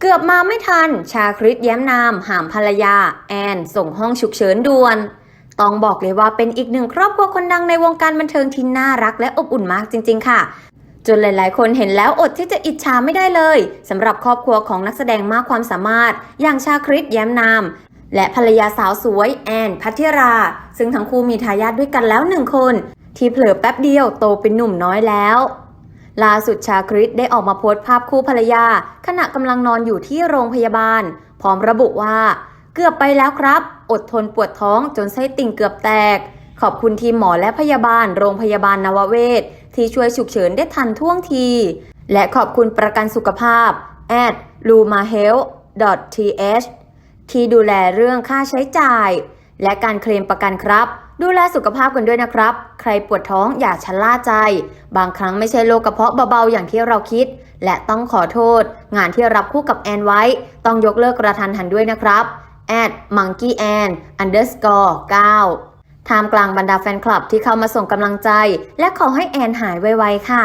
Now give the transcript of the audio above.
เกือบมาไม่ทัน ชาคริตแย้มนาม หามภรรยา แอน ส่งห้องฉุกเฉินด่วน ต้องบอกเลยว่าเป็นอีกหนึ่งครอบครัวคนดังในวงการบันเทิงที่น่ารักและอบอุ่นมากจริง ๆ ค่ะ จนหลาย ๆ คนเห็นแล้วอดที่จะอิจฉาไม่ได้เลยสำหรับครอบครัวของนักแสดงมากความสามารถ อย่างชาคริตแย้มนาม และภรรยาสาวสวยแอนพัทิรา ซึ่งทั้งคู่มีทายาทด้วยกันแล้วหนึ่งคน ที่เผลอแป๊บเดียวโตเป็นหนุ่มน้อยแล้ว ล่าสุดชาคริตได้ออกมาโพสต์ภาพคู่ภรรยา ขณะกำลังนอนอยู่ที่โรงพยาบาล พร้อมระบุว่า เกือบไปแล้วครับ อดทนปวดท้องจนไส้ติ่งเกือบแตก ขอบคุณทีมหมอและพยาบาล โรงพยาบาลนวเวศ ที่ช่วยฉุกเฉินได้ทันท่วงที และขอบคุณประกันสุขภาพ at lumahealth.th ที่ดูแลเรื่องค่าใช้จ่าย และการเคลมประกันครับ ดูแลสุขภาพกันด้วยนะครับ ใครปวดท้องอย่าชะล่าใจ บางครั้งไม่ใช่โรคกระเพาะเบาๆอย่างที่เราคิด และต้องขอโทษ งานที่รับคู่กับแอนไว้ ต้องยกเลิกกระทันหันด้วยนะครับ at monkey an underscore 9ท่ามกลางบรรดาแฟนคลับที่เข้ามาส่งกำลังใจ และขอให้แอนหายไวๆค่ะ